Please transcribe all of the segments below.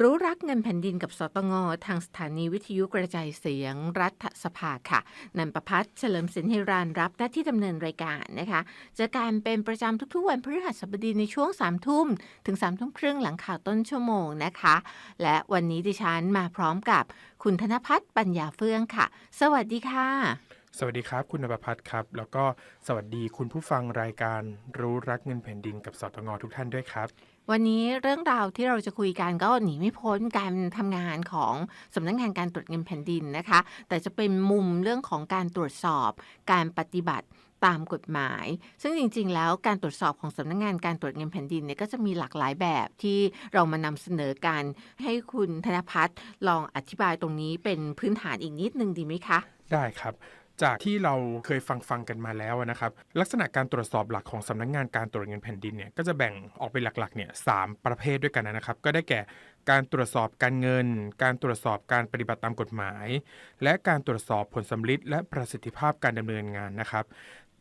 รู้รักเงินแผ่นดินกับสตงทางสถานีวิทยุกระจายเสียงรัฐสภาค่ะนันประพัฒน์เฉลิมสินฮิรานรับหน้าที่ดำเนินรายการนะคะเจะการเป็นประจำทุกๆ วันพฤหัสบดีในช่วง3ามทุ่มถึง3ามทุ่มครึ่งหลังข่าวต้นชั่วโมงนะคะ และวันนี้ดิฉันมาพร้อมกับคุณธนพัฒน์ปัญญาเฟื่องค่ะ สวัสดีค่ะ สวัสดีครับคุณนภพัฒน์ครับ แล้วก็สวัสดีคุณผู้ฟังรายการรู้รักเงินแผ่นดินกับสตงทุกท่านด้วยครับ วันนี้เรื่องราวที่เราจะคุยกันก็หนีไม่พ้นการทำงานของสำนักงานการตรวจเงินแผ่นดินนะคะ แต่จะเป็นมุมเรื่องของการตรวจสอบการปฏิบัติตามกฎหมาย ซึ่งจริง ๆ แล้วการตรวจสอบของสำนักงานการตรวจเงินแผ่นดินเนี่ยก็จะมีหลากหลายแบบที่เรามานำเสนอกัน ให้คุณธนพัฒน์ลองอธิบายตรงนี้เป็นพื้นฐานอีกนิดนึงดีไหมคะ ได้ครับ จากที่เราเคยฟังฟังกันมาแล้วนะครับ ลักษณะการตรวจสอบหลักของสำนักงานการตรวจเงินแผ่นดินเนี่ยก็จะแบ่งออกเป็นหลักๆเนี่ยสามประเภทด้วยกันนะครับ ก็ได้แก่การตรวจสอบการเงิน การตรวจสอบการปฏิบัติตามกฎหมาย และการตรวจสอบผลสำลิดและประสิทธิภาพการดำเนินงานนะครับ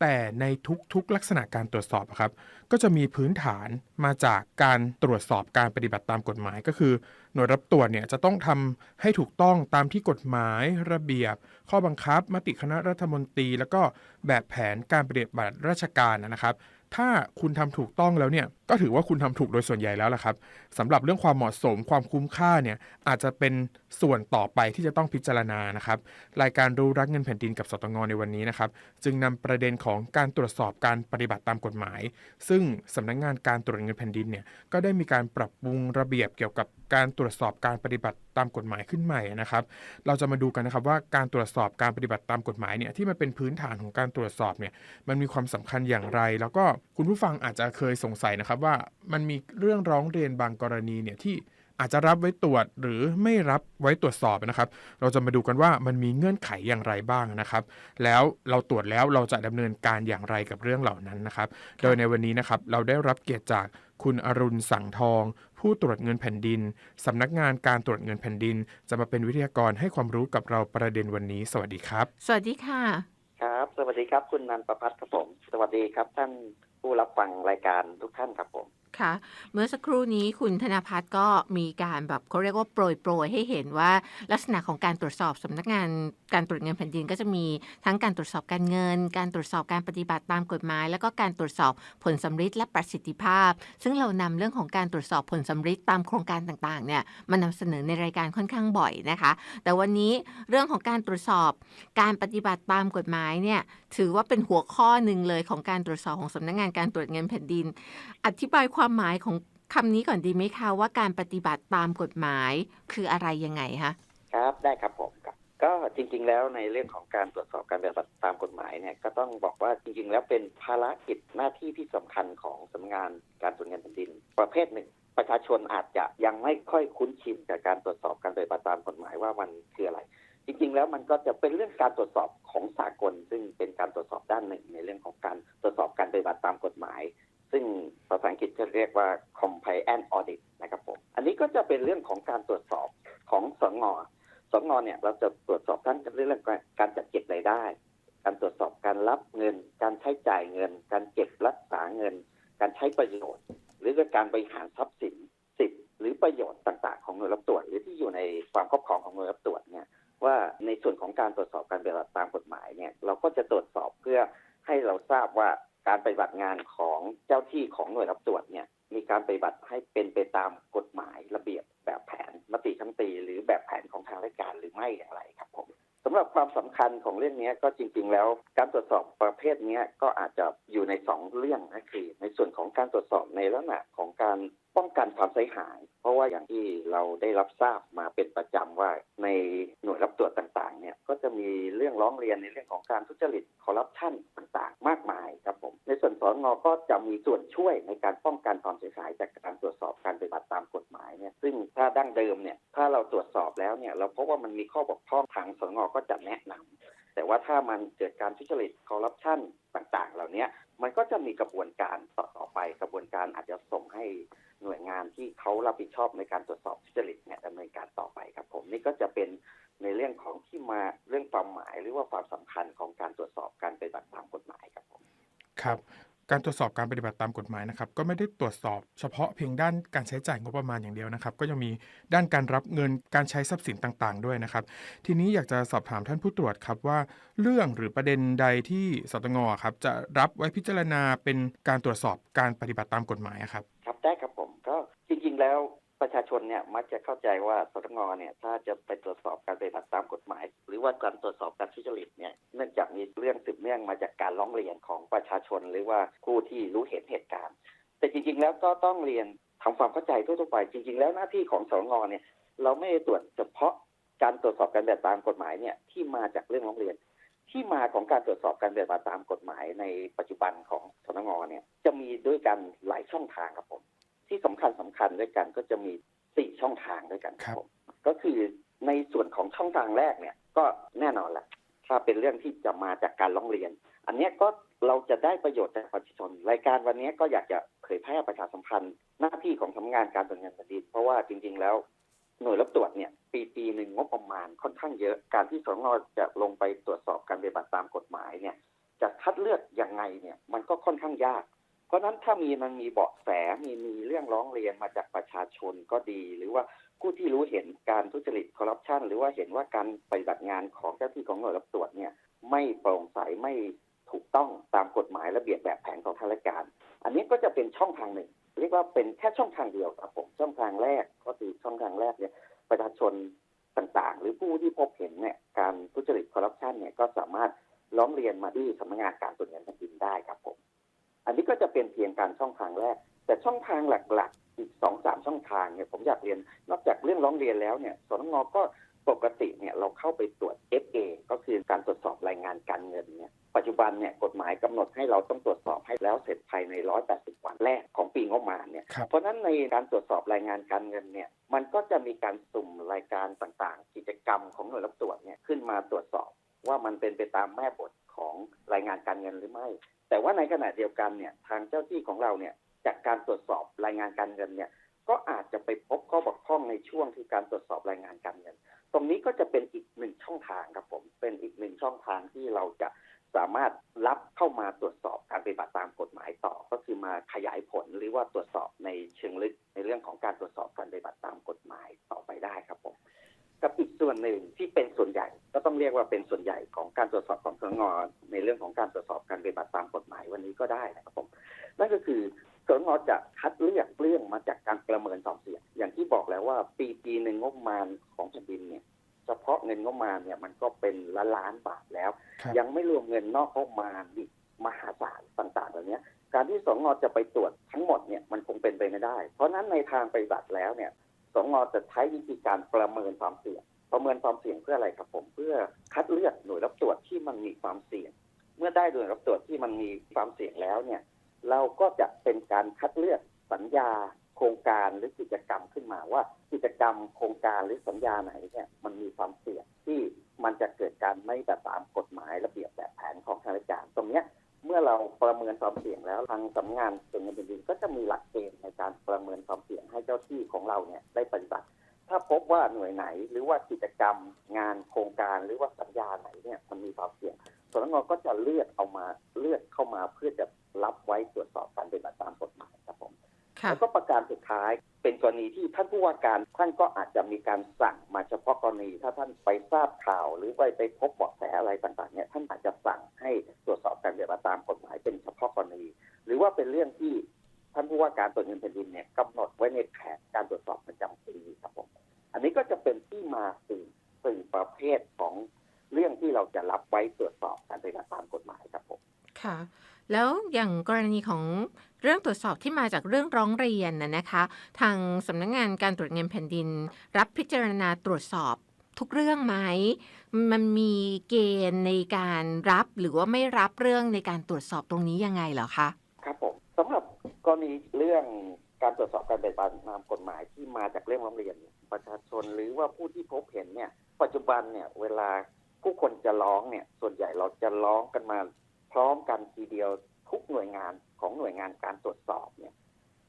แต่ในทุกๆลักษณะการตรวจสอบครับ ก็จะมีพื้นฐานมาจากการตรวจสอบการปฏิบัติตามกฎหมายก็คือ หน่วยรับตรวจเนี่ยจะต้องทำให้ถูกต้องตามที่กฎหมายระเบียบ ข้อบังคับ มติคณะรัฐมนตรี แล้วก็แบบแผนการปฏิบัติราชการนะครับ ถ้าคุณทำถูกต้องแล้วเนี่ยก็ถือว่าคุณทำถูกโดยส่วนใหญ่แล้วล่ะครับสำหรับเรื่องความเหมาะสมความคุ้มค่าเนี่ยอาจจะเป็น ส่วนต่อไปที่จะต้องพิจารณานะครับ รายการรู้รักเงินแผ่นดินกับสตงในวันนี้นะครับ จึงนำประเด็นของการตรวจสอบการปฏิบัติตามกฎหมาย ซึ่งสำนักงานการตรวจเงินแผ่นดินเนี่ยก็ได้มีการปรับปรุงระเบียบเกี่ยวกับการตรวจสอบการปฏิบัติตามกฎหมายขึ้นใหม่นะครับ เราจะมาดูกันนะครับว่าการตรวจสอบการปฏิบัติตามกฎหมายเนี่ยที่มันเป็นพื้นฐานของการตรวจสอบเนี่ยมันมีความสำคัญอย่างไร แล้วก็คุณผู้ฟังอาจจะเคยสงสัยนะครับว่ามันมีเรื่องร้องเรียนบางกรณีเนี่ยที่ อาจจะรับไว้ตรวจหรือไม่รับไว้ตรวจสอบนะครับ เราจะมาดูกันว่ามันมีเงื่อนไขอย่างไรบ้างนะครับ แล้วเราตรวจแล้วเราจะดำเนินการอย่างไรกับเรื่องเหล่านั้นนะครับ โดยในวันนี้นะครับเราได้รับเกียรติจากคุณอรุณสังทอง ผู้ตรวจเงินแผ่นดินสำนักงานการตรวจเงินแผ่นดิน จะมาเป็นวิทยากรให้ความรู้กับเราประเด็นวันนี้ สวัสดีครับ สวัสดีค่ะ ครับ สวัสดีครับ คุณนันประพัฒน์ครับผม สวัสดีครับท่านผู้รับฟังรายการทุกท่านครับผม ค่ะเมื่อสักครู่นี้คุณธนพัฒน์ก็มีการแบบเขาเรียกว่าโปรยโปรยให้เห็นว่าลักษณะของการตรวจสอบสำนักงานการตรวจเงินแผ่นดินก็จะมีทั้งการตรวจสอบการเงิน การตรวจสอบการปฏิบัติตามกฎหมาย แล้วก็การตรวจสอบผลสำฤทธิ์และประสิทธิภาพ ซึ่งเรานำเรื่องของการตรวจสอบผลสำฤทธิ์ตามโครงการต่างๆเนี่ยมานำเสนอในรายการค่อนข้างบ่อยนะคะ แต่วันนี้เรื่องของการตรวจสอบการปฏิบัติตามกฎหมายเนี่ยถือว่าเป็นหัวข้อหนึ่งเลยของการตรวจสอบของสำนักงานการตรวจเงินแผ่นดิน อธิบายความความหมายของคำนี้ก่อนดีไหมคะว่าการปฏิบัติตามกฎหมายคืออะไรยังไงคะครับได้ครับผมครับ ก็จริง ๆ แล้วในเรื่องของการตรวจสอบการปฏิบัติตามกฎหมายเนี่ยก็ต้องบอกว่าจริง ๆ แล้วเป็นภารกิจหน้าที่ที่สำคัญของสำนักงานการตรวจเงินแผ่นดิน ประเภทหนึ่ง ประชาชนอาจจะยังไม่ค่อยคุ้นชินกับการตรวจสอบการปฏิบัติตามกฎหมายว่ามันคืออะไร จริง ๆ แล้วมันก็จะเป็นเรื่องการตรวจสอบของสากล ซึ่งเป็นการตรวจสอบด้านหนึ่ง ในเรื่องของการตรวจสอบการปฏิบัติตามกฎหมาย ซึ่งภาษาอังกฤษจะเรียกว่า compliance audit นะครับผม อันนี้ก็จะเป็นเรื่องของการตรวจสอบของสงสงเนี่ยเราจะตรวจสอบทั้งเรื่องการจัดเก็บรายได้ การตรวจสอบการรับเงิน การใช้จ่ายเงิน การเก็บรักษาเงิน การใช้ประโยชน์ หรือการบริหารทรัพย์สินสิทธิ์หรือประโยชน์ต่าง ๆ ของหน่วยรับตรวจหรือที่อยู่ในความครอบครองของหน่วยรับตรวจเนี่ยว่าในส่วนของการตรวจสอบการปฏิบัติตามกฎหมายเนี่ยเราก็จะตรวจสอบเพื่อให้เราทราบว่า การปฏิบัติงานของเจ้าที่ของหน่วยรับตรวจเนี่ยมีการปฏิบัติให้เป็นไปตามกฎหมายระเบียบแบบแผนมติคำตี หรือแบบแผนของทางราชการหรือไม่อย่างไรครับผมสำหรับความสำคัญของเรื่องนี้ก็จริง ๆ แล้ว การตรวจสอบประเภทนี้ก็อาจจะอยู่ในสองเรื่องนะคือในส่วนของการตรวจสอบในลักษณะของการป้องกันความเสียหาย เพราะว่าอย่างที่เราได้รับทราบมาเป็นประจำว่าในหน่วยรับตรวจต่างๆเนี่ยก็จะมีเรื่องร้องเรียนในเรื่องของการทุจริตคอร์รัปชันต่างๆ มากมาย งก็จะมีส่วนช่วยในการป้องกันความเสียหายจากการตรวจสอบการปฏิบัติตามกฎหมายเนี่ยซึ่งถ้าดั้งเดิมเนี่ยถ้าเราตรวจสอบแล้วเนี่ยเราพบว่ามันมีข้อบกพร่องทางสงก็จะแนะนำแต่ว่าถ้ามันเกิดการทุจริต การตรวจสอบการปฏิบัติตามกฎหมายนะครับก็ไม่ได้ตรวจสอบเฉพาะเพียงด้านการใช้จ่ายงบประมาณอย่างเดียวนะครับ ก็ยังมีด้านการรับเงินการใช้ทรัพย์สินต่างๆ ด้วยนะครับ ทีนี้อยากจะสอบถามท่านผู้ตรวจครับว่า เรื่องหรือประเด็นใดที่สตงครับจะรับไว้พิจารณาเป็นการตรวจสอบการปฏิบัติตามกฎหมายครับครับได้ครับผมก็จริงๆแล้ว ประชาชนเนี่ยมักจะเข้าใจว่าสตงเนี่ยถ้าจะไปตรวจสอบการปฏิบัติตามกฎหมาย หรือว่าการตรวจสอบการทุจริตเนี่ยเนื่องจากมีเรื่องสืบเนื่องมาจากการร้องเรียนของประชาชน หรือว่าผู้ที่รู้เห็นเหตุการณ์ แต่จริง ๆ แล้วก็ต้องเรียนทำความเข้าใจทั่วๆไป จริง ๆ แล้วหน้าที่ของสตงเนี่ยเราไม่ได้ตรวจเฉพาะการตรวจสอบการปฏิบัติตามกฎหมายเนี่ยที่มาจากเรื่องร้องเรียน ที่มาของการตรวจสอบการปฏิบัติตามกฎหมายในปัจจุบันของสตงเนี่ยจะมีด้วยกันหลายช่องทางครับผม ที่สำคัญสำคัญด้วยกันก็จะมีสี่ช่องทางด้วยกันครับผมก็คือในส่วนของช่องทางแรกเนี่ยก็แน่นอนแหละถ้าเป็นเรื่องที่จะมาจากการร้องเรียน อันเนี้ยก็เราจะได้ประโยชน์จากประชาชนรายการวันนี้ก็อยากจะเผยแพร่ประชาสัมพันธ์หน้าที่ของสำนักงานการตรวจเงินแผ่นดินเพราะว่าจริง ๆ แล้วหน่วยรับตรวจเนี่ยปีปีหนึ่งงบประมาณค่อนข้างเยอะการที่สงจะลงไปตรวจสอบการปฏิบัติตามกฎหมายเนี่ยจะคัดเลือกยังไงเนี่ยมันก็ค่อนข้างยาก เพราะนั้นถ้ามีมันมีเบาะแสมีมีเรื่องร้องเรียนมาจากประชาชนก็ดี หรือว่าผู้ที่รู้เห็นการทุจริตคอร์รัปชันหรือว่าเห็นว่าการปฏิบัติงานของเจ้าที่ของหน่วยรับตรวจเนี่ยไม่โปร่งใสไม่ถูกต้องตามกฎหมายระเบียบแบบแผนของทางราชการ อันนี้ก็จะเป็นช่องทางหนึ่ง เรียกว่าเป็นแค่ช่องทางเดียวครับผมช่องทางแรกก็คือช่องทางแรกเนี่ยประชาชนต่างๆ หรือผู้ที่พบเห็นเนี่ยการทุจริตคอร์รัปชันเนี่ยก็สามารถร้องเรียนมาที่สำนักงานการตรวจเงินแผ่นดินได้ครับผม อันนี้ก็จะเป็นเพียงการช่องทางแรก แต่ช่องทางหลักๆ อีกสองสามช่องทางเนี่ยผมอยากเรียน นอกจากเรื่องร้องเรียนแล้วเนี่ยสนงก็ปกติเนี่ยเราเข้าไปตรวจ FA ก็คือการตรวจสอบรายงานการเงินเนี่ยปัจจุบันเนี่ยกฎหมายกำหนดให้เราต้องตรวจสอบให้แล้วเสร็จภายใน 180 วันแรกของปีงบประมาณเนี่ยครับเพราะฉะนั้นในการตรวจสอบรายงานการเงินเนี่ย มันก็จะมีการสุ่มรายการต่างๆ กิจกรรมของหน่วยรับตรวจเนี่ยขึ้นมาตรวจสอบว่ามันเป็นไปตามแม่บท ของรายงานการเงินหรือไม่ แต่ว่าในขณะเดียวกันเนี่ยทางเจ้าที่ของเราเนี่ยจากการตรวจสอบรายงานการเงินเนี่ยก็อาจจะไปพบข้อบกพร่องในช่วงที่การตรวจสอบรายงานการเงิน ตรงนี้ก็จะเป็นอีกหนึ่งช่องทางครับผมเป็นอีกหนึ่งช่องทางที่เราจะสามารถรับเข้ามาตรวจสอบการปฏิบัติตามกฎหมายต่อ ก็คือมาขยายผลหรือว่าตรวจสอบในเชิงลึกในเรื่องของการตรวจสอบการปฏิบัติตามกฎหมายต่อไปได้ครับผม กับอีกส่วนหนึ่งที่เป็นส่วนใหญ่ ก็ต้องเรียกว่าเป็นส่วนใหญ่ของการตรวจสอบของสงงในเรื่องของการตรวจสอบการปฏิบัติตามกฎหมายวันนี้ก็ได้นะครับผมนั่นก็คือสงงจะคัดเลือกเรื่องมาจากการประเมินความเสี่ยงอย่างที่บอกแล้วว่าปีปีหนึ่งงบประมาณของแผ่นดินเนี่ยเฉพาะเงินงบประมาณเนี่ยมันก็เป็นล้านล้านๆบาทแล้วครับยังไม่รวมเงินนอกงบประมาณอีกมหาศาลต่างๆเหล่านี้การที่สงจะไปตรวจทั้งหมดเนี่ยมันคงเป็นไปไม่ได้ เพราะฉะนั้นในทางปฏิบัติแล้วเนี่ย สงอจะใช้วิธีการประเมินความเสี่ยง ประเมินความเสี่ยงเพื่ออะไรครับผม เพื่อคัดเลือกหน่วยรับตรวจที่มันมีความเสี่ยง เมื่อได้หน่วยรับตรวจที่มันมีความเสี่ยงแล้วเนี่ย เราก็จะเป็นการคัดเลือกสัญญา โครงการหรือกิจกรรมขึ้นมาว่า กิจกรรมโครงการหรือสัญญาไหนเนี่ยมันมีความเสี่ยงที่มันจะเกิดการไม่ปฏิบัติตามกฎหมายระเบียบแบบแผนของทางราชการตรงเนี้ย เมื่อเราประเมินความเสี่ยงแล้วทางสำนักงานส่วนเงินแผ่นดินก็จะมีหลักเกณฑ์ในการประเมินความเสี่ยงให้เจ้าที่ของเราเนี่ยได้ปฏิบัติ ถ้าพบว่าหน่วยไหนหรือว่ากิจกรรม งานโครงการหรือว่าสัญญาไหนเนี่ยมันมีความเสี่ยงสำนักงานก็จะเลือกเอามาเลือกเข้ามาเพื่อจะรับไว้ตรวจสอบการปฏิบัติตามกฎ แล้วก็ประการสุดท้ายเป็นกรณีที่ท่านผู้ว่าการท่านก็อาจจะมีการสั่งมาเฉพาะกรณี ถ้าท่านไปทราบข่าวหรือไปไปพบเบาะแสอะไรต่างๆเนี่ยท่านอาจจะสั่งให้ตรวจสอบการปฏิบัติตามกฎหมายเป็นเฉพาะกรณี หรือว่าเป็นเรื่องที่ท่านผู้ว่าการตรวจเงินแผ่นดินเนี่ยกำหนดไว้ในแผนการตรวจสอบประจำปีครับผมอันนี้ก็จะเป็นที่มาสี่สี่ประเภทของเรื่องที่เราจะรับไว้ตรวจสอบการปฏิบัติตามกฎหมายครับผมค่ะ แล้วอย่างกรณีของเรื่องตรวจสอบที่มาจากเรื่องร้องเรียนนะนะคะ ทางสำนักงานการตรวจเงินแผ่นดิน รับพิจารณาตรวจสอบทุกเรื่องไหม มันมีเกณฑ์ในการรับหรือว่าไม่รับเรื่องในการตรวจสอบตรงนี้ยังไงเหรอคะครับผมสำหรับกรณีเรื่องการตรวจสอบการปฏิบัติตามกฎหมายที่มาจากเรื่องร้องเรียนประชาชนหรือว่าผู้ที่พบเห็นเนี่ย ปัจจุบันเนี่ยเวลาผู้คนจะร้องเนี่ย ส่วนใหญ่เราจะร้องกันมา พร้อมกันทีเดียวทุกหน่วยงานของหน่วยงานการตรวจสอบเนี่ย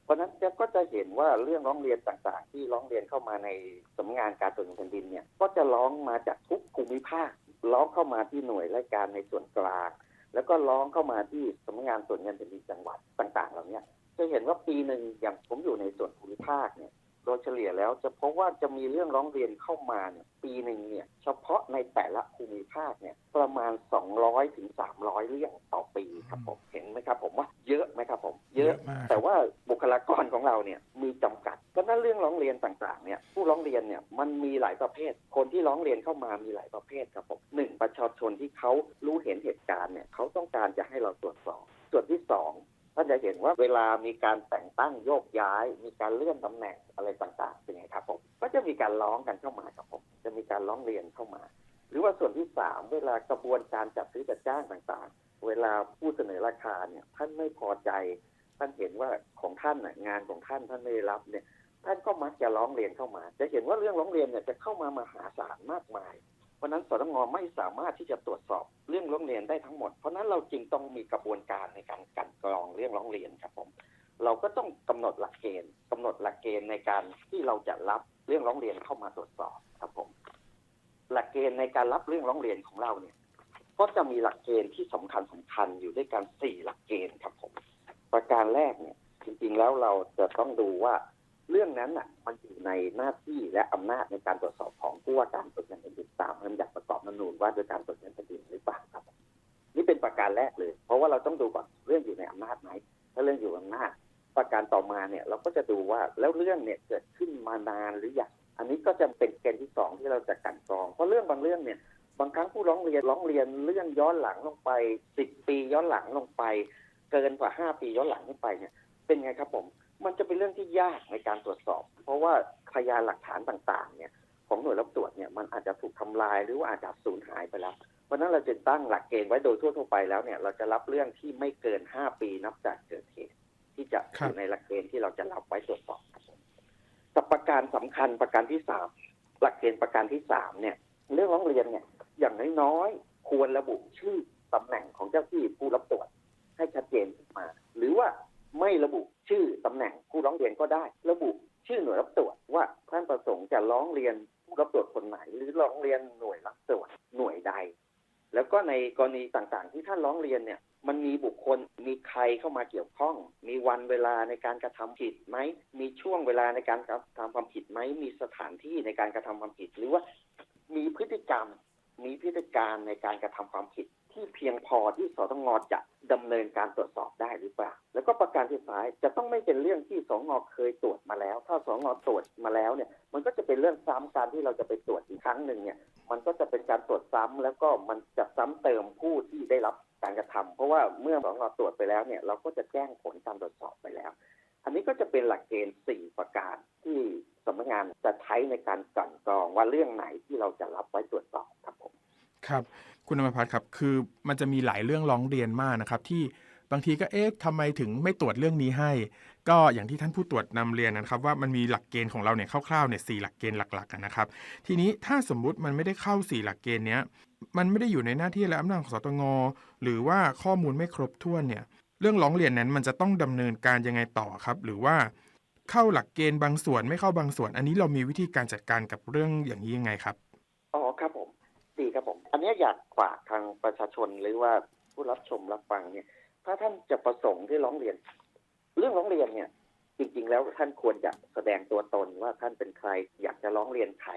เพราะนั้นจะก็จะเห็นว่าเรื่องร้องเรียนต่างๆ ที่ร้องเรียนเข้ามาในสำนักงานการตรวจเงินแผ่นดินเนี่ย ก็จะร้องมาจากทุกภูมิภาคร้องเข้ามาที่หน่วยราชการในส่วนกลาง แล้วก็ร้องเข้ามาที่สำนักงานตรวจเงินแผ่นดินจังหวัดต่าง ๆ เหล่านี้จะเห็นว่าปีหนึ่งอย่างผมอยู่ในส่วนภูมิภาคเนี่ย โดยเฉลี่ยแล้วจะพบว่าจะมีเรื่องร้องเรียนเข้ามาเนี่ยปีหนึ่งเนี่ยเฉพาะในแต่ละภูมิภาคเนี่ยประมาณ 200ถึง300 เรื่องต่อปีครับผมเห็นไหมครับผมว่าเยอะไหมครับผมเยอะมากแต่ว่าบุคลากรของเราเนี่ยมีจำกัดเพราะฉะนั้นเรื่องร้องเรียนต่างๆเนี่ยผู้ร้องเรียนเนี่ยมันมีหลายประเภท คนที่ร้องเรียนเข้ามามีหลายประเภทครับผมหนึ่งประชาชนที่เขารู้เห็นเหตุการณ์เนี่ยเขาต้องการจะให้เราตรวจสอบส่วนที่สอง ท่านจะเห็นว่าเวลามีการแต่งตั้งโยกย้าย มีการเลื่อนตำแหน่งอะไรต่างๆเป็นไงครับผมก็จะมีการร้องกันเข้ามาครับผมจะมีการร้องเรียนเข้ามา หรือว่าส่วนที่สามเวลากระบวนการจัดซื้อจัดจ้างต่างๆ เวลาผู้เสนอราคาเนี่ยท่านไม่พอใจ ท่านเห็นว่าของท่านน่ะงานของท่านท่านไม่ได้รับเนี่ยท่านก็มักจะร้องเรียนเข้ามา จะเห็นว่าเรื่องร้องเรียนเนี่ยจะเข้ามามหาศาลมากมาย ราะนั้นสตงไม่สามารถที่จะตรวจสอบเรื่องร้องเรียนได้ทั้งหมด เพราะนั้นเราจึงต้องมีกระบวนการในการกันกรองเรื่องร้องเรียนครับผม เราก็ต้องกำหนดหลักเกณฑ์กำหนดหลักเกณฑ์ในการที่เราจะรับเรื่องร้องเรียนเข้ามาตรวจสอบครับผม หลักเกณฑ์ในการรับเรื่องร้องเรียนของเราเนี่ย ก็จะมีหลักเกณฑ์ที่สำคัญสคัญอยู่ด้วยกันสี่หลักเกณฑ์ครับผม ประการแรกเนี่ย จริงๆแล้วเราจะต้องดูว่าเรื่องนั้นน่ะ มันอยู่ในหน้าที่และอำนาจในการตรวจสอบของผู้ว่าการ ว่าโดยการตรวจเงินแผ่นดินหรือเปล่าครับ นี่เป็นประการแรกเลย เพราะว่าเราต้องดูก่อนเรื่องอยู่ในอำนาจไหมถ้าเรื่องอยู่ในอำนาจประการต่อมาเนี่ยเราก็จะดูว่าแล้วเรื่องเนี่ยเกิดขึ้นมานานหรือยังอันนี้ก็จะเป็นเกณฑ์ที่สองที่เราจะกันกรอง เพราะเรื่องบางเรื่องเนี่ยบางครั้งผู้ร้องเรียนร้องเรียนเรื่องย้อนหลังลงไปสิบปีย้อนหลังลงไป เกินกว่าห้าปีย้อนหลังขึ้นไปเนี่ย ตั้งหลักเกณฑ์ไว้โดยทั่วๆไปแล้วเนี่ย เราจะรับเรื่องที่ไม่เกินห้าปีนับจากเกิดเหตุที่จะคอรับยู่ในหลักเกณฑ์ที่เราจะรับไว้ตรวจสอบครับผมกับประการสำคัญประการที่สามหลักเกณฑ์ประการที่สามเนี่ย เรื่องร้องเรียนเนี่ย อย่างน้อยๆควรระบุชื่อตำแหน่งของเจ้าที่ผู้รับตรวจให้ชัดเจนขึ้นมา หรือว่าไม่ระบุชื่อตำแหน่งผู้ร้องเรียนก็ได้ ระบุชื่อหน่วยรับตรวจว่าท่านประสงค์จะร้องเรียนผู้รับตรวจคนไหน หรือร้องเรียนหน่วยรับตรวจหน่วยใด แล้วก็ในกรณีต่างๆ ที่ท่านร้องเรียนเนี่ย มันมีบุคคลมีใครเข้ามาเกี่ยวข้อง มีวันเวลาในการกระทำผิดไหม มีช่วงเวลาในการกระทำความผิดไหม มีสถานที่ในการกระทำความผิด หรือว่ามีพฤติกรรม มีพฤติการในการกระทำความผิด ที่เพียงพอที่สตงจะดำเนินการตรวจสอบได้หรือเปล่า การที่ท้ายจะต้องไม่เป็นเรื่องที่สองอเคยตรวจมาแล้ว ถ้าสองอตรวจมาแล้วเนี่ย มันก็จะเป็นเรื่องซ้ำการที่เราจะไปตรวจอีกครั้งหนึ่งเนี่ย มันก็จะเป็นการตรวจซ้ำแล้วก็มันจะซ้ำเติมผู้ที่ได้รับการกระทำเพราะว่าเมื่อสองอตรวจไปแล้วเนี่ย เราก็จะแจ้งผลการตรวจสอบไปแล้ว อันนี้ก็จะเป็นหลักเกณฑ์สี่ประการที่สำนักงานจะใช้ในการกลั่นกรองว่าเรื่องไหนที่เราจะรับไว้ตรวจสอบครับผมครับ คุณอมรพัฒน์ครับคือมันจะมีหลายเรื่องร้องเรียนมากนะครับที่ บางทีก็เอ๊ะทำไมถึงไม่ตรวจเรื่องนี้ให้ ก็อย่างที่ท่านผู้ตรวจนำเรียนนะครับ ว่ามันมีหลักเกณฑ์ของเราเนี่ยคร่าวๆเนี่ยสหลักเกณฑ์หลักๆนะครับ ทีนี้ถ้าสมมุติมันไม่ได้เข้าสี่หลักเกณฑ์เนี้ยมันไม่ได้อยู่ในหน้าที่และอำนาจของสตงหรือว่าข้อมูลไม่ครบถ้วนเนี่ยเรื่องร้องเรียนนั้นมันจะต้องดำเนินการยังไงต่อครับ หรือว่าเข้าหลักเกณฑ์บางส่วนไม่เข้าบางส่วน อันนี้เรามีวิธีการจัดการกับเรื่องอย่างนี้ยังไงครับอ๋อครับผม ดีครับผม อันนี้อยากฝากทางประชาชนหรือว่าผู้รับชมรับฟังเนี่ย ถ้าท่านจะประสงค์ที่ร้องเรียน เรื่องร้องเรียนเนี่ย จริง ๆ แล้วท่านควรจะแสดงตัวตนว่าท่านเป็นใคร อยากจะร้องเรียนใคร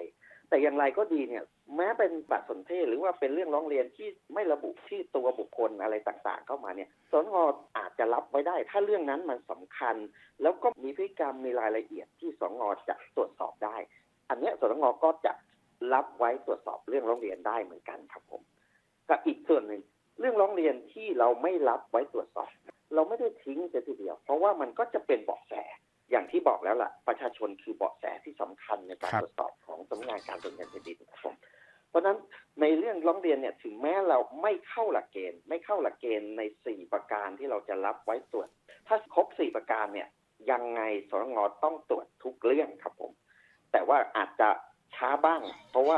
แต่อย่างไรก็ดีเนี่ย แม้เป็นบัตรสนเทศหรือว่าเป็นเรื่องร้องเรียนที่ไม่ระบุชื่อตัวบุคคลอะไรต่างๆ เข้ามาเนี่ยสนงอาจจะรับไว้ได้ ถ้าเรื่องนั้นมันสำคัญ แล้วก็มีพฤติกรรมมีรายละเอียดที่สงจะตรวจสอบได้ อันนี้สนงก็จะรับไว้ตรวจสอบเรื่องร้องเรียนได้เหมือนกันครับผมกับอีกส่วนหนึ่ง เรื่องร้องเรียนที่เราไม่รับไว้ตรวจสอบ เราไม่ได้ทิ้งเสียทีเดียว เพราะว่ามันก็จะเป็นเบาะแสอย่างที่บอกแล้วล่ะ ประชาชนคือเบาะแสที่สำคัญในการครับตรวจสอบของสำนักงานการตรวจเงินแผ่นดินครับผมเพราะฉะนั้นในเรื่องร้องเรียนเนี่ยถึงแม้เราไม่เข้าหลักเกณฑ์ ไม่เข้าหลักเกณฑ์ในสี่ประการที่เราจะรับไว้ตรวจ ถ้าครบสี่ประการเนี่ยยังไงสรงต้องตรวจทุกเรื่องครับผม แต่ว่าอาจจะช้าบ้าง เพราะว่า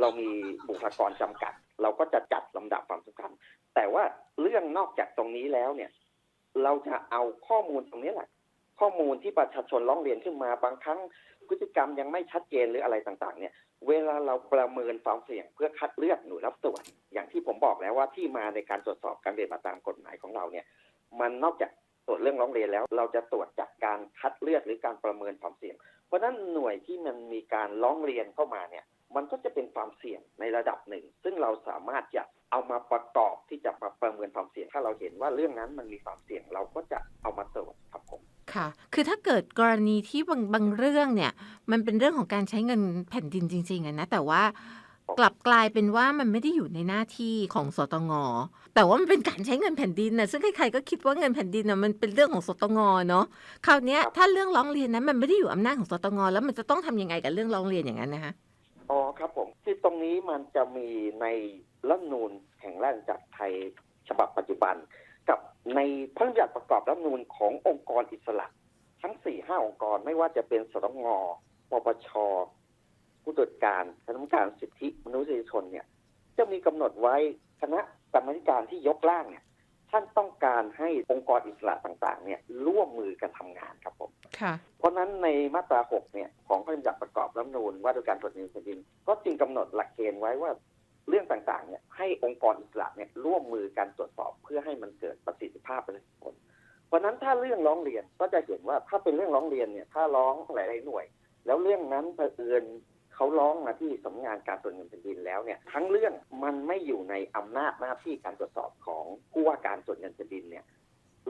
เรามีบุคลากรจำกัด เราก็จะจัดลำดับความสำคัญ แต่ว่าเรื่องนอกจากตรงนี้แล้วเนี่ย เราจะเอาข้อมูลตรงนี้แหละ ข้อมูลที่ประชาชนร้องเรียนขึ้นมาบางครั้งพฤติกรรมยังไม่ชัดเจนหรืออะไรต่าง ๆ เนี่ย เวลาเราประเมินความเสี่ยงเพื่อคัดเลือกหน่วยรับตรวจ อย่างที่ผมบอกแล้วว่าที่มาในการตรวจสอบการเรียนมาตามกฎหมายของเราเนี่ย มันนอกจากตรวจเรื่องร้องเรียนแล้ว เราจะตรวจจากการคัดเลือกหรือการประเมินความเสี่ยง เพราะฉะนั้นหน่วยที่มันมีการร้องเรียนเข้ามาเนี่ย มันก็จะเป็นความเสี่ยงในระดับหนึ่ง ซึ่งเราสามารถจะเอามาประกอบที่จะมาประเมินความเสี่ยง ถ้าเราเห็นว่าเรื่องนั้นมันมีความเสี่ยงเราก็จะเอามาตรวจครับผมค่ะ คือถ้าเกิดกรณีที่บางบางเรื่องเนี่ย มันเป็นเรื่องของการใช้เงินแผ่นดินจริงๆอะนะ แต่ว่ากลับกลายเป็นว่ามันไม่ได้อยู่ในหน้าที่ของสตง แต่ว่ามันเป็นการใช้เงินแผ่นดินนะซึ่งใครๆก็คิดว่าเงินแผ่นดินนะมันเป็นเรื่องของสตงเนาะ คราวเนี้ยครับถ้าเรื่องร้องเรียนนั้นมันไม่ได้อยู่อำนาจของสตง แล้วมันจะต้องทำยังไงกับเรื่องร้องเรียนอย่างนั้นนะคะ อ๋อครับผมที่ตรงนี้มันจะมีในรัฐนูญแห่งราชอาณาจักรไทยฉบับปัจจุบัน กับในพระราชบัญญัติประกอบรัฐนูญขององค์กรอิสระ ทั้งสี่ห้าองค์กรไม่ว่าจะเป็นสตงปปชผู้ตรวจการคณะกรรมการสิทธิมนุษยชนเนี่ย จะมีกำหนดไว้คณะกรรมการที่ยกร่างเนี่ย ท่านต้องการให้องค์กรอิสระต่างๆ เนี่ยร่วมมือกันทำงานครับผมค่ะเพราะฉะนั้นในมาตรา 6 เนี่ยของพระราชบัญญัติประกอบรัฐธรรมนูญว่าด้วยการตรวจเงินแผ่นดิน ก็จึงกำหนดหลักเกณฑ์ไว้ว่าเรื่องต่างๆ เนี่ยให้องค์กรอิสระเนี่ยร่วมมือกันตรวจสอบเพื่อให้มันเกิดประสิทธิภาพประสิทธิผล เพราะฉะนั้นถ้าเรื่องร้องเรียนก็จะเห็นว่าถ้าเป็นเรื่องร้องเรียนเนี่ยถ้าร้องหลายๆหน่วย แล้วเรื่องนั้นเผอิญ เขาร้องมาที่สำนักงานการตรวจเงินแผ่นดินแล้วเนี่ยทั้งเรื่องมันไม่อยู่ในอำนาจหน้าที่การตรวจสอบของผู้ว่าการตรวจเงินแผ่นดินเนี่ย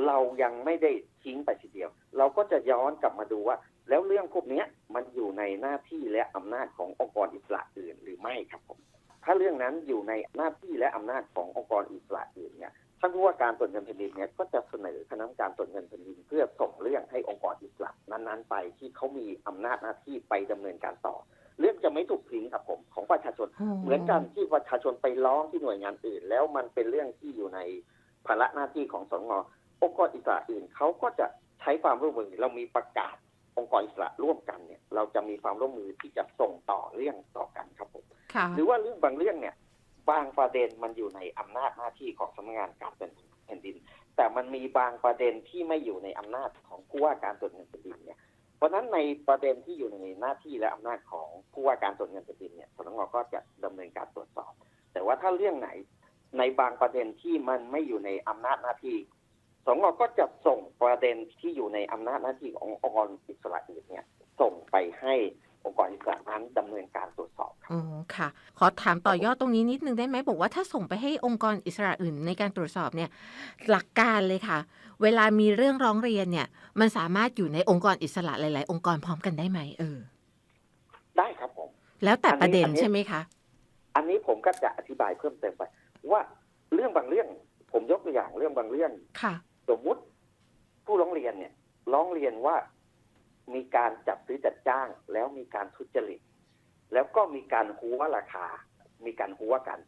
เรายังไม่ได้ทิ้งไปทีเดียว เราก็จะย้อนกลับมาดูว่า แล้วเรื่องพวกนี้มันอยู่ในหน้าที่และอำนาจขององค์กรอิสระอื่นหรือไม่ครับผมถ้าเรื่องนั้นอยู่ในหน้าที่และอำนาจขององค์กรอิสระอื่นเนี่ยท่านผู้ว่าการตรวจเงินแผ่นดินเนี่ยก็จะเสนอคณะกรรมการตรวจเงินแผ่นดินเพื่อส่งเรื่องให้องค์กรอิสระนั้นๆไปที่เขามีอำนาจหน้าที่ไปดำเนินการต่อ เรื่องจะไม่ถูกทิ้งครับผมของประชาชน เหมือนกันที่ประชาชนไปร้องที่หน่วยงานอื่น แล้วมันเป็นเรื่องที่อยู่ในภาระหน้าที่ของสงองค์กรอิสระอื่นเขาก็จะใช้ความร่วมมือเรามีประกาศองค์กรอิสระร่วมกันเนี่ย เราจะมีความร่วมมือที่จะส่งต่อเรื่องต่อกันครับผมค่ะหรือว่าเรื่องบางเรื่องเนี่ย บางประเด็นมันอยู่ในอำนาจหน้าที่ของสำนักงานการเงินแผ่นดิน แต่มันมีบางประเด็นที่ไม่อยู่ในอำนาจของผู้ว่าการตรวจเงินแผ่นดินเนี่ย เพราะฉะนั้นในประเด็นที่อยู่ในหน้าที่และอำนาจของผู้ว่าการตรวจเงินแผ่นดินเนี่ยสำนักงานก็จะดำเนินการตรวจสอบ แต่ว่าถ้าเรื่องไหนในบางประเด็นที่มันไม่อยู่ในอำนาจหน้าที่สงก็จะส่งประเด็นที่อยู่ในอำนาจหน้าที่ขององค์กรอิสระอื่นเนี่ยส่งไปให้ องค์กรอิสระนั้นดำเนินการตรวจสอบครับอ๋อค่ะ ขอถามต่อยอดตรงนี้นิดนึงได้ไหมบอกว่าถ้าส่งไปให้องค์กรอิสระอื่นในการตรวจสอบเนี่ยหลักการเลยค่ะ เวลามีเรื่องร้องเรียนเนี่ย มันสามารถอยู่ในองค์กรอิสระหลาย ๆ องค์กรพร้อมกันได้ไหมเออ ได้ครับผมแล้วแต่ประเด็นอันนี้ใช่ไหมคะอันนี้ผมก็จะอธิบายเพิ่มเติมไป ว่าเรื่องบางเรื่อง ผมยกตัวอย่างเรื่องบางเรื่องค่ะ สมมุติผู้ร้องเรียนเนี่ย ร้องเรียนว่า มีการจัดซื้อจัดจ้าง แล้วมีการทุจริต แล้วก็มีการหัวราคา มีการหัวกัน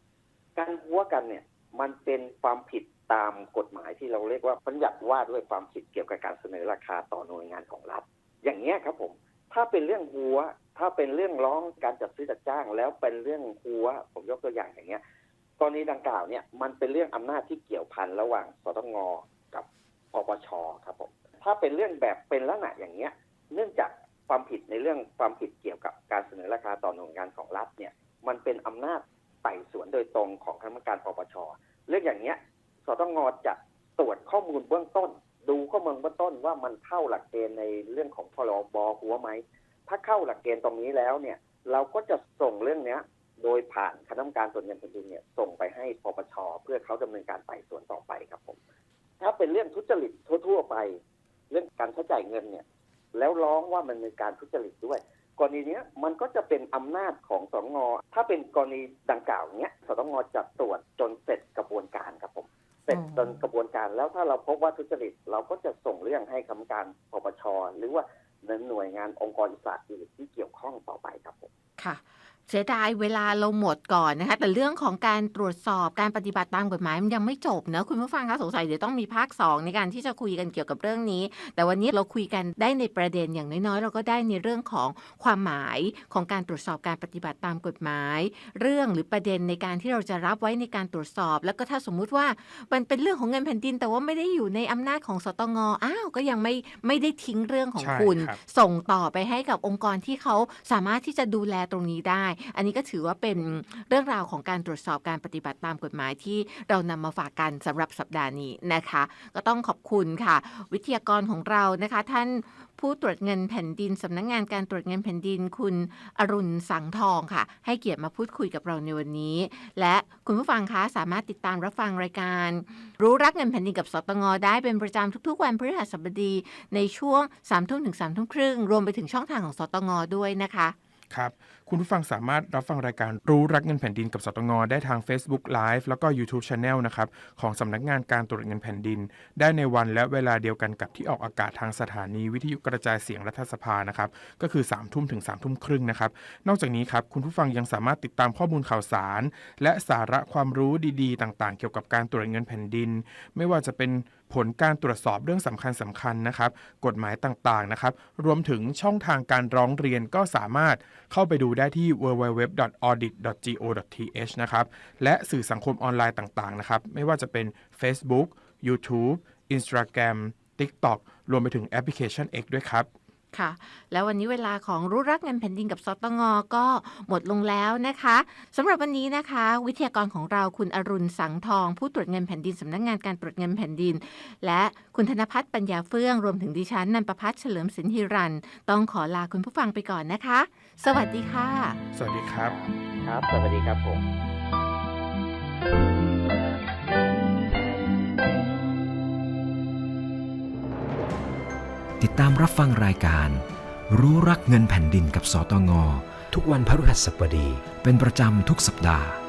การหัวกันเนี่ย มันเป็นความผิดตามกฎหมายที่เราเรียกว่าบัญญัติว่าด้วยความผิดเกี่ยวกับการเสนอราคาต่อหน่วยงานของรัฐ อย่างเงี้ยครับผม ถ้าเป็นเรื่องหัว ถ้าเป็นเรื่องร้องการจัดซื้อจัดจ้าง แล้วเป็นเรื่องหัว ผมยกตัวอย่างอย่างเงี้ยกรณีดังกล่าวเนี่ยมันเป็นเรื่องอำนาจที่เกี่ยวพันระหว่างสตงกับปปชครับผมถ้าเป็นเรื่องแบบเป็นลักษณะอย่างเงี้ย เนื่องจากความผิดในเรื่องความผิดเกี่ยวกับการเสนอราคาต่อหน่วยงานของรัฐเนี่ยมันเป็นอำนาจไต่สวนโดยตรงของคณะกรรมการปปชเรื่องอย่างเงี้ยสตงจะตรวจข้อมูลเบื้องต้น ดูข้อมูลเบื้องต้นว่ามันเข้าหลักเกณฑ์ในเรื่องของพรบหัวไหมถ้าเข้าหลักเกณฑ์ตรงนี้แล้วเนี่ย เราก็จะส่งเรื่องเนี้ย โดยผ่านคณะกรรมการตรวจเงินแผ่นดินเนี่ยส่งไปให้ปปชเพื่อเขาดำเนินการไต่สวนต่อไปครับผม ถ้าเป็นเรื่องทุจริตทั่ว ๆ ไป เรื่องการใช้จ่ายเงินเนี่ย แล้วร้องว่ามันมีการทุจริตด้วย กรณีเนี้ยมันก็จะเป็นอำนาจของสงถ้าเป็นกรณีดังกล่าวเนี้ยสตงจะตรวจจนเสร็จกระบวนการครับผมเสร็จจนกระบวนการแล้วถ้าเราพบว่าทุจริต เราก็จะส่งเรื่องให้คณะกรรมการปปชหรือว่าหน่วยงานองค์กรอิสระอื่นที่เกี่ยวข้องต่อไปครับผมค่ะ เสียดายเวลาเราหมดก่อนนะคะ แต่เรื่องของการตรวจสอบการปฏิบัติตามกฎหมายมันยังไม่จบนะคุณผู้ฟังคะสงสัยเดี๋ยวต้องมีภาค 2 ในการที่จะคุยกันเกี่ยวกับเรื่องนี้ แต่วันนี้เราคุยกันได้ในประเด็นอย่างน้อยๆ เราก็ได้ในเรื่องของความหมายของการตรวจสอบการปฏิบัติตามกฎหมาย เรื่องหรือประเด็นในการที่เราจะรับไว้ในการตรวจสอบ แล้วก็ถ้าสมมุติว่ามันเป็นเรื่องของเงินแผ่นดิน แต่ว่าไม่ได้อยู่ในอำนาจของสตงอ้าวก็ยังไม่ไม่ได้ทิ้งเรื่องของใช่คุณครับส่งต่อไปให้กับองค์กรที่เขาสามารถที่จะดูแลตรงนี้ได้อันนี้ก็ถือว่าเป็นเรื่องราวของการตรวจสอบการปฏิบัติตามกฎหมายที่เรานำมาฝากกันสำหรับสัปดาห์นี้นะคะ ก็ต้องขอบคุณค่ะ วิทยากรของเรานะคะ ท่านผู้ตรวจเงินแผ่นดินสำนักงงานการตรวจเงินแผ่นดิน คุณอรุณสังทองค่ะ ให้เกียรติมาพูดคุยกับเราในวันนี้ และคุณผู้ฟังคะสามารถติดตามรับฟังรายการ รู้รักเงินแผ่นดินกับสตงได้เป็นประจำทุกๆ วันพฤหัสบดีในช่วง3ามทุ่มถึง3ามทุ่มครึ่งรวมไปถึงช่องทางของสตงด้วยนะคะ ครับ คุณผู้ฟังสามารถรับฟังรายการรู้รักเงินแผ่นดินกับสตงได้ทาง Facebook Live แล้วก็ YouTube Channel นะครับ ของสำนักงานการตรวจเงินแผ่นดิน ได้ในวันและเวลาเดียวกันกับที่ออกอากาศทางสถานีวิทยุกระจายเสียงรัฐสภานะครับ ก็คือ3ามทุ่มถึง3ามทุ่มครึ่งนะครับ นอกจากนี้ครับคุณผู้ฟังยังสามารถติดตามข้อมูลข่าวสาร และสาระความรู้ดีๆ ต่างๆ เกี่ยวกับการตรวจเงินแผ่นดิน ไม่ว่าจะเป็น ผลการตรวจสอบเรื่องสำคัญสำคัญนะครับ กฎหมายต่างๆนะครับ รวมถึงช่องทางการร้องเรียนก็สามารถเข้าไปดูได้ที่ www.audit.go.th นะครับและสื่อสังคมออนไลน์ต่างๆนะครับ ไม่ว่าจะเป็น Facebook YouTube Instagram TikTok รวมไปถึงแอปพลิเคชัน X ด้วยครับ ค่ะ แล้ววันนี้เวลาของรู้รักเงินแผ่นดินกับสตงก็หมดลงแล้วนะคะสำหรับวันนี้นะคะ วิทยากรของเราคุณอรุณสังทอง ผู้ตรวจเงินแผ่นดินสำนักงานการตรวจเงินแผ่นดิน และคุณธนพัฒน์ปัญญาเฟื่องรวมถึงดิฉันนันประพัฒน์เฉลิมสินหิรัน ต้องขอลาคุณผู้ฟังไปก่อนนะคะ สวัสดีค่ะ สวัสดีครับ ครับ สวัสดีครับผม ติดตามรับฟังรายการ รู้รักเงินแผ่นดินกับสตง ทุกวันพฤหัสบดี เป็นประจำทุกสัปดาห์